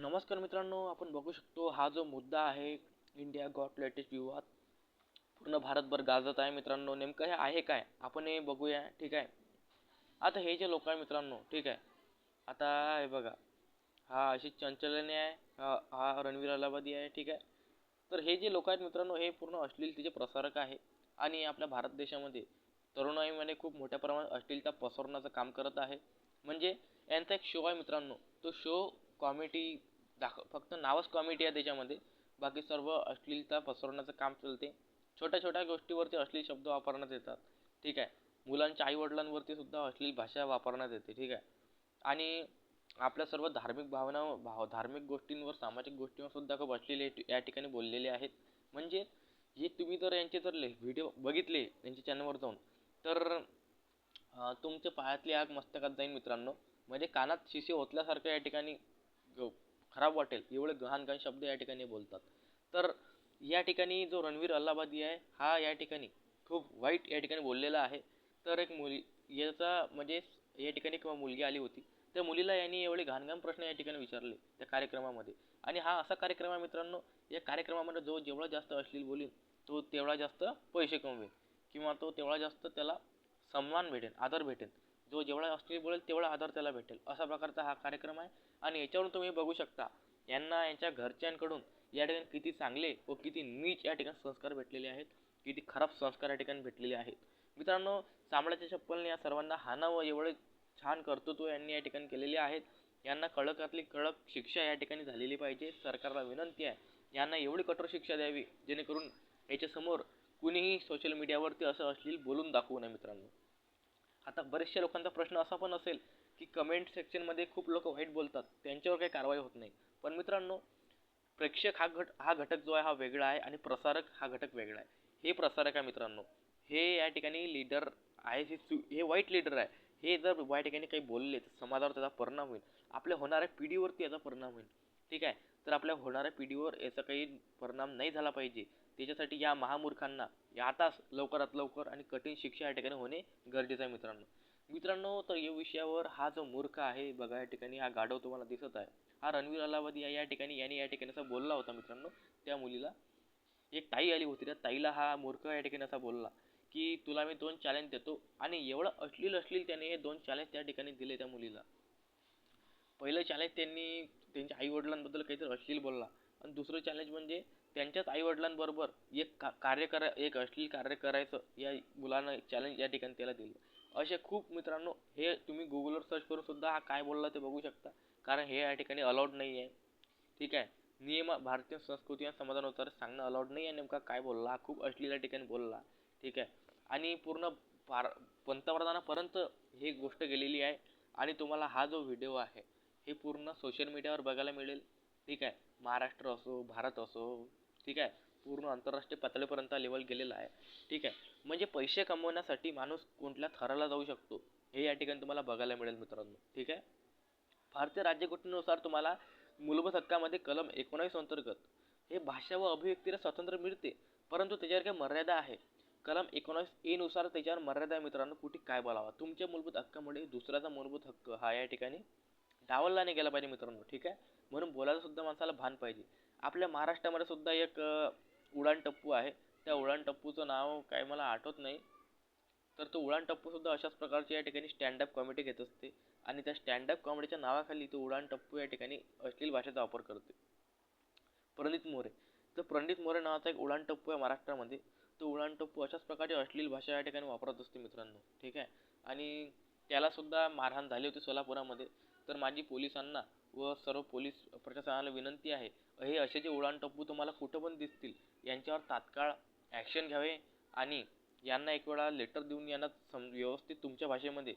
नमस्कार मित्रांनो आपण बघू शकतो हा जो मुद्दा आहे इंडिया गॉट लेटेस्ट विवाद पूर्ण भारतभर गाजत आहे मित्रांनो नेमकं हे आहे काय? आपण हे बघूया ठीक आहे? आता हे जे लोक आहे मित्रांनो ठीक आहे? आता हे बघा हा अशी चंचलने आहे हा हा रणवीर अलाहाबादी आहे ठीक आहे? तर हे जे लोक आहेत मित्रांनो हे पूर्ण अश्लीलतेचे प्रसारक आहे. आणि आपल्या भारत देशामध्ये तरुणाईमध्ये खूप मोठ्या प्रमाणात अश्लीलता पसरवण्याचं काम करत आहे. म्हणजे यांचा एक शो आहे मित्रांनो तो शो कॉमेडी दाख फक्त नावच कॉमेडी आहे त्याच्यामध्ये. बाकी सर्व अश्लीलता पसरवण्याचं काम चालते. छोट्या छोट्या गोष्टीवरती अश्लील शब्द वापरण्यात येतात. ठीक आहे. मुलांच्या आईवडिलांवरती सुद्धा अश्लील भाषा वापरण्यात येते. ठीक आहे. आणि आपल्या सर्व धार्मिक भावना भाव धार्मिक गोष्टींवर सामाजिक गोष्टींवर सुद्धा खूप अश्लील या ठिकाणी बोललेले आहेत. म्हणजे हे तुम्ही जर यांचे जर व्हिडिओ बघितले यांच्या चॅनलवर जाऊन तर तुमच्या पायातली आग मस्तकात जाईल मित्रांनो. म्हणजे कानात शिशे ओतल्यासारखं या ठिकाणी खराब वाटेल एवढे गहाण शब्द या ठिकाणी बोलतात. तर या ठिकाणी जो रणवीर अल्लाबादी आहे हा या ठिकाणी खूप वाईट या ठिकाणी बोललेला आहे. तर एक मुली याचा म्हणजे या ठिकाणी किंवा मुलगी आली होती त्या मुलीला यांनी एवढे घाणघाण प्रश्न या ठिकाणी विचारले त्या कार्यक्रमामध्ये. आणि हा असा कार्यक्रम आहे मित्रांनो या कार्यक्रमामध्ये जो जेवढा जास्त अश्लील बोलेल तो तेवढा जास्त पैसे कमवेल किंवा तो तेवढा जास्त त्याला सन्मान भेटेल आदर भेटेल जो जेवढा अश्लील बोलेल तेवढा आदर त्याला भेटेल. अशा प्रकारचा हा कार्यक्रम आहे. आणि याच्यावरून तुम्ही बघू शकता यांना यांच्या घरच्यांकडून या ठिकाणी किती चांगले व किती नीच या ठिकाणी संस्कार भेटलेले आहेत किती खराब संस्कार या ठिकाणी भेटलेले आहेत. मित्रांनो चांबड्याच्या चप्पलने या सर्वांना हाना व एवढे छान कर्तृत्व यांनी या ठिकाणी केलेले आहेत. यांना कडकातली कडक शिक्षा या ठिकाणी झालेली पाहिजे. सरकारला विनंती आहे यांना एवढी कठोर शिक्षा द्यावी जेणेकरून याच्यासमोर कुणीही सोशल मीडियावरती असं अश्लील बोलून दाखवू नये मित्रांनो. आता बरेचशा लोकांचा प्रश्न असा पण असेल की कमेंट सेक्शनमध्ये खूप लोक वाईट बोलतात त्यांच्यावर काही कारवाई होत नाही. पण मित्रांनो प्रेक्षक हा घट हा घटक जो आहे हा वेगळा आहे आणि प्रसारक हा घटक वेगळा आहे. हे प्रसारक आहे मित्रांनो. हे या ठिकाणी लीडर आहे हे सु हे वाईट लीडर आहे. हे जर या ठिकाणी काही बोलले तर समाजावर त्याचा परिणाम होईल. आपल्या होणाऱ्या पिढीवरती याचा परिणाम होईल. ठीक आहे? तर आपल्या होणाऱ्या पिढीवर याचा काही परिणाम नाही झाला पाहिजे. त्याच्यासाठी या महामूर्खांना या आताच लवकरात लवकर आणि कठीण शिक्षा या ठिकाणी होणे गरजेचं आहे मित्रांनो. मित्रांनो तर या विषयावर हा जो मूर्ख आहे बघा या ठिकाणी हा गाढव तुम्हाला दिसत आहे. हा रणवीर अलावादी या ठिकाणी याने या ठिकाणी असा बोलला होता मित्रांनो त्या मुलीला. एक ताई आली होती त्या ताईला हा मूर्ख या ठिकाणी असा बोलला की तुला मी दोन चॅलेंज देतो आणि एवढं अश्लील अश्लील त्याने हे दोन चॅलेंज त्या ठिकाणी दिले त्या मुलीला. पहिलं चॅलेंज त्यांनी त्यांच्या आईवडिलांबद्दल काहीतरी अश्लील बोलला आणि दुसरं चॅलेंज म्हणजे त्यांच्याच आईवडिलांबरोबर एक का कार्य करा एक अश्लील कार्य करायचं या मुलानं चॅलेंज या ठिकाणी त्याला दिलं. असे खूप मित्रांनो हे तुम्ही गुगलवर सर्च करून सुद्धा हा काय बोलला ते बघू शकता. कारण हे या ठिकाणी अलाउड नाही आहे ठीक आहे? नियम भारतीय संस्कृती आणि समाजानुसार सांगणं अलाउड नाही आहे नेमका काय बोलला खूप अश्लील या ठिकाणी बोलला. ठीक आहे? आणि पूर्ण पार पंतप्रधानापर्यंत ही गोष्ट गेलेली आहे. आणि तुम्हाला हा जो व्हिडिओ आहे हे पूर्ण सोशल मीडियावर बघायला मिळेल. ठीक आहे. महाराष्ट्र असो भारत असो ठीक आहे. पूर्ण आंतरराष्ट्रीय पातळीपर्यंत लेवल गेलेला आहे. ठीक आहे. म्हणजे पैसे कमवण्यासाठी माणूस कोणत्या थराला जाऊ शकतो हे या ठिकाणी तुम्हाला बघायला मिळेल मित्रांनो. ठीक आहे? भारतीय राज्यघटनेनुसार तुम्हाला मूलभूत हक्कामध्ये कलम एकोणावीस अंतर्गत हे भाषा व अभिव्यक्तीला स्वातंत्र्य मिळते परंतु त्याच्यावर काही मर्यादा आहे. कलम एकोणावीस ए नुसार त्याच्यावर मर्यादा आहे मित्रांनो कुठे काय बोलावा? तुमच्या मूलभूत हक्कामुळे दुसऱ्याचा मूलभूत हक्क हा या ठिकाणी डावलला नाही गेला पाहिजे मित्रांनो ठीक आहे? म्हणून बोलायला सुद्धा माणसाला भान पाहिजे. आपल्या महाराष्ट्रामध्ये सुद्धा एक उडान टप्पू आहे. त्या उडान टप्पूचं नाव काय मला आठवत नाही. तर तो उडान टप्पूसुद्धा अशाच प्रकारची या ठिकाणी स्टँडअप कॉमेडी घेत असते. आणि त्या स्टँडअप कॉमेडीच्या नावाखाली तो उडान टप्पू या ठिकाणी अश्लील भाषेचा वापर करते प्रणित मोरे. तर प्रणित मोरे नावाचा एक उडान टप्पू आहे महाराष्ट्रामध्ये. तो उडान टप्पू अशाच प्रकारे अश्लील भाषा या ठिकाणी वापरत असते मित्रांनो ठीक आहे? आणि त्यालासुद्धा मारहाण झाली होती सोलापुरामध्ये. तर माझी पोलिसांना व सर्व पोलीस प्रशासनाला विनंती आहे हे असे जे उडाणटप्पू तुम्हाला कुठं पण दिसतील यांच्यावर तात्काळ ॲक्शन घ्यावे आणि यांना एक वेळा लेटर देऊन यांना सम व्यवस्थित तुमच्या भाषेमध्ये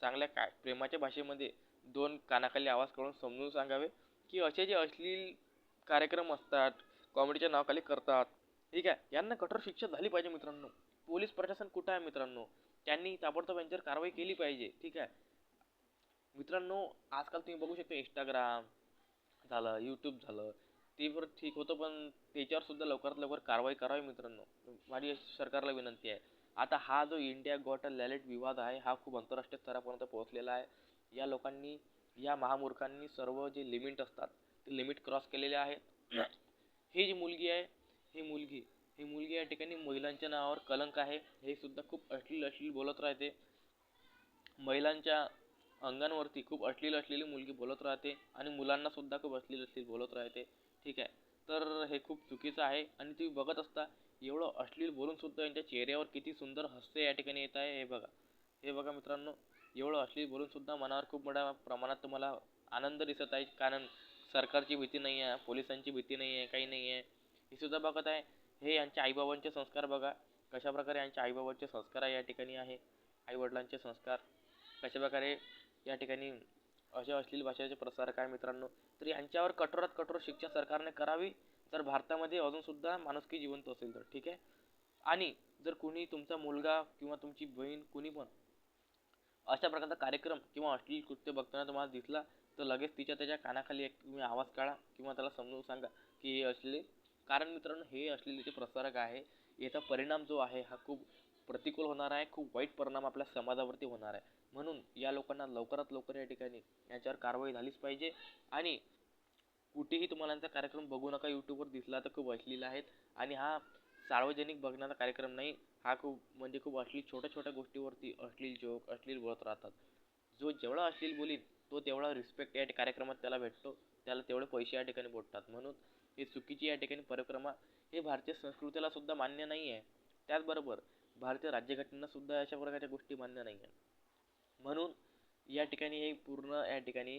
चांगल्या काय प्रेमाच्या भाषेमध्ये दोन कानाखाली आवाज करून समजून सांगावे की असे जे अश्लील कार्यक्रम असतात कॉमेडीच्या नावाखाली करतात. ठीक आहे? यांना कठोर शिक्षा झाली पाहिजे मित्रांनो. पोलीस प्रशासन कुठं आहे मित्रांनो? त्यांनी ताबडतोब यांच्यावर कारवाई केली पाहिजे. ठीक आहे? मित्रांनो आजकाल तुम्ही बघू शकता इंस्टाग्राम झालं यूट्यूब झालं ते बरं ठीक होतं पण त्याच्यावर सुद्धा लवकरात लवकर कारवाई करावी मित्रांनो. माझी सरकारला विनंती आहे. आता हा जो इंडिया गॉट अ लॅलेट विवाद आहे हा खूप आंतरराष्ट्रीय स्तरापर्यंत पोहोचलेला आहे. या लोकांनी या महामूर्खांनी सर्व जे लिमिट असतात ते लिमिट क्रॉस केलेले आहेत. ही जी मुलगी आहे ही मुलगी ही मुलगी या ठिकाणी महिलांच्या नावावर कलंक आहे. हे सुद्धा खूप अश्लील अश्लील बोलत राहते. महिलांच्या अंगांवरती खूप अश्लील असलेली मुलगी बोलत राहते आणि मुलांनासुद्धा खूप अश्लील अश्लील बोलत राहते. ठीक आहे? तर हे खूप चुकीचं आहे आणि तुम्ही बघत असता एवढं अश्लील बोलूनसुद्धा यांच्या चेहऱ्यावर किती सुंदर हसते या ठिकाणी येत आहे हे बघा. हे बघा मित्रांनो एवढं अश्लील बोलूनसुद्धा मनावर खूप मोठ्या प्रमाणात तुम्हाला आनंद दिसत आहे. कारण सरकारची भीती नाही आहे पोलिसांची भीती नाही आहे काही नाही आहे. हे सुद्धा बघत आहे. हे यांच्या आईबाबांचे संस्कार बघा. कशाप्रकारे यांच्या आईबाबांचे संस्कार आहे या ठिकाणी आहे? आईवडिलांचे संस्कार कशाप्रकारे या ठिकाणी अशा अश्लील भाषेचे प्रसार काय मित्रांनो? तर यांच्यावर कठोरात कठोर शिक्षा सरकारने करावी तर भारतामध्ये अजूनसुद्धा माणुसकी जिवंत असेल तर ठीक आहे? आणि जर कुणी तुमचा मुलगा किंवा तुमची बहीण कुणी पण अशा प्रकारचा कार्यक्रम किंवा अश्लील कृत्य बघताना तुम्हाला दिसला तर लगेच तिच्या त्याच्या कानाखाली एक तुम्ही आवाज काढा किंवा त्याला समजून सांगा की हे अश्लील. कारण मित्रांनो हे अश्लीलतेचे प्रसारक आहे. याचा परिणाम जो आहे हा खूप प्रतिकूल होणार आहे खूप वाईट परिणाम आपल्या समाजावरती होणार आहे. म्हणून या लोकांना लवकरात लवकर या ठिकाणी याच्यावर कारवाई झालीच पाहिजे. आणि कुठेही तुम्हाला यांचा कार्यक्रम बघू नका यूट्यूबवर दिसला तर खूप अश्लील आहेत. आणि हा सार्वजनिक बघण्याचा कार्यक्रम नाही हा खूप म्हणजे खूप अश्लील छोट्या छोट्या गोष्टीवरती अश्लील जोक अश्लील बोलत राहतात. जो जेवढा अश्लील बोलील तो तेवढा रिस्पेक्ट या कार्यक्रमात त्याला भेटतो. त्याला तेवढे पैसे या ठिकाणी भेटतात म्हणून हे चुकीची या ठिकाणी परिक्रमा हे भारतीय संस्कृतीला सुद्धा मान्य नाही आहे त्याचबरोबर भारतीय राज्यघटनेला सुद्धा अशा प्रकारच्या गोष्टी मान्य नाही आहे म्हणून या ठिकाणी हे पूर्ण या ठिकाणी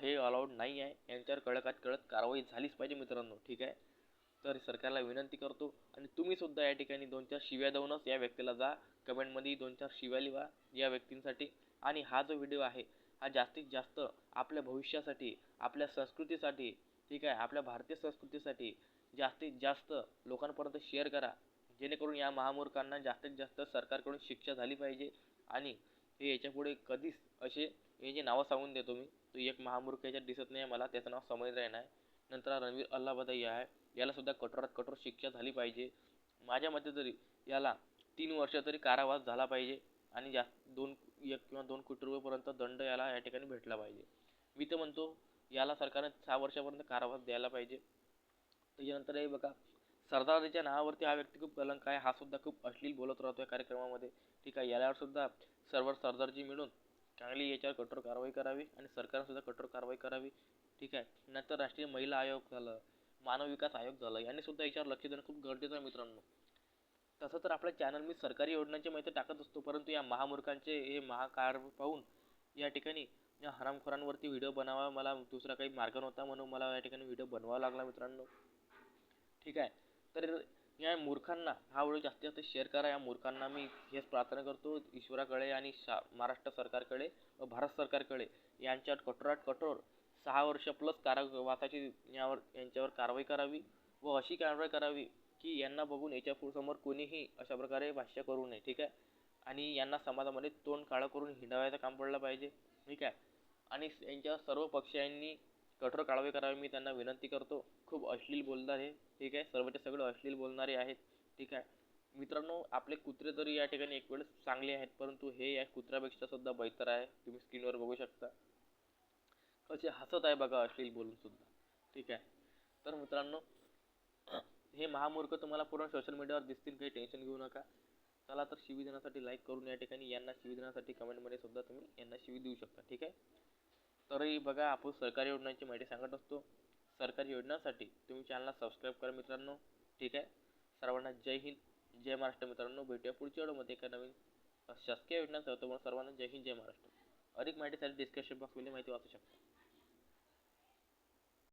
हे अलाउड नाही आहे. यांच्यावर कडकात कडक कारवाई झालीच पाहिजे मित्रांनो ठीक आहे? तर सरकारला विनंती करतो आणि तुम्ही सुद्धा या ठिकाणी दोन चार शिव्या देऊनच या व्यक्तीला जा. कमेंटमध्ये दोन चार शिव्या लिहा या व्यक्तींसाठी. आणि हा जो व्हिडिओ आहे हा जास्तीत जास्त आपल्या भविष्यासाठी आपल्या संस्कृतीसाठी ठीक आहे? आपल्या भारतीय संस्कृतीसाठी जास्तीत जास्त लोकांपर्यंत शेअर करा. जेणेकरून या महामूर्खांना जास्तीत जास्त सरकारकडून शिक्षा झाली पाहिजे. आणि हे याच्यापुढे कधीच असे हे जे नावं सांगून देतो मी तो एक महामूर्ख याच्यात दिसत नाही मला त्याचं नाव समज रैना आहे नंतर रणवीर अल्लाबदाई आहे यालासुद्धा कठोरात कठोर शिक्षा झाली पाहिजे. माझ्या मते तरी याला तीन वर्ष तरी कारावास झाला पाहिजे आणि जास्त दोन एक किंवा दोन कोटी रुपयेपर्यंत दंड याला या ठिकाणी भेटला पाहिजे. मी तर म्हणतो याला सरकारने सहा वर्षापर्यंत कारावास द्यायला पाहिजे. त्याच्यानंतर हे बघा सरदारजीच्या नावावरती हा व्यक्ती खूप कलंक आहे. हा सुद्धा खूप अश्लील बोलत राहतो या कार्यक्रमामध्ये. ठीक आहे याच्यावर सुद्धा सर्व सरदारजी मिळून चांगली याच्यावर कठोर कारवाई करावी आणि सरकारने सुद्धा कठोर कारवाई करावी. ठीक आहे नंतर राष्ट्रीय महिला आयोग झालं मानव विकास आयोग झालं यांनी सुद्धा याच्यावर लक्ष देणं खूप गरजेचं आहे मित्रांनो. तसं तर आपल्या चॅनल मी सरकारी योजनांची माहिती टाकत असतो परंतु या महामूर्खांचे हे महाकार पाहून या ठिकाणी या हरामखोरांवरती व्हिडिओ बनावा. मला दुसरा काही मार्ग नव्हता म्हणून मला या ठिकाणी व्हिडिओ बनवावा लागला मित्रांनो. ठीक आहे तर या मूर्खांना हा व्हिडिओ जास्तीत जास्त शेअर करा. या मूर्खांना मी हेच प्रार्थना करतो ईश्वराकडे आणि शा महाराष्ट्र सरकारकडे व भारत सरकारकडे यांच्यावर कठोरात कठोर सहा वर्ष प्लस कारावासाची यावर यांच्यावर कारवाई करावी व अशी कारवाई करावी की यांना बघून याच्या समोर कोणीही अशा प्रकारे भाष्य करू नये ठीक आहे? आणि यांना समाजामध्ये तोंड काळं करून हिंडावायचं काम पडलं पाहिजे ठीक आहे? आणि यांच्या सर्व पक्षांनी कठोर कारवाई करावी मी त्यांना विनंती करतो. खूप अश्लील बोलणार हे. ठीक आहे? सर्वच सगळे अश्लील बोलणारे आहेत. ठीक आहे? मित्रांनो आपले कुत्रे तरी या ठिकाणी एक वेळेस चांगले आहेत परंतु हे या कुत्र्यापेक्षा सुद्धा बेहतर आहे. तुम्ही स्क्रीनवर बघू शकता. कसे हसत आहे बघा अश्लील बोलून सुद्धा. ठीक आहे? तर मित्रांनो हे महामूर्ख तुम्हाला पूर्ण सोशल मीडियावर दिसतील काही टेन्शन घेऊ नका. चला तर शिवी देण्यासाठी लाईक करून या ठिकाणी यांना शिवी देण्यासाठी कमेंटमध्ये सुद्धा तुम्ही यांना शिवी देऊ शकता. ठीक आहे? तरी बघा आपण सरकारी योजनांची माहिती सांगत असतो. सरकारी योजनांसाठी तुम्ही चॅनलला सबस्क्राईब करा मित्रांनो. ठीक आहे? सर्वांना जय हिंद जय महाराष्ट्र मित्रांनो. भेटूया पुढच्या व्हिडिओमध्ये एका नवीन शासकीय योजनांसह. तुम्हाला सर्वांना जय हिंद जय महाराष्ट्र. अधिक माहितीसाठी डिस्क्रिप्शन बॉक्समध्ये माहिती वाचू शकता.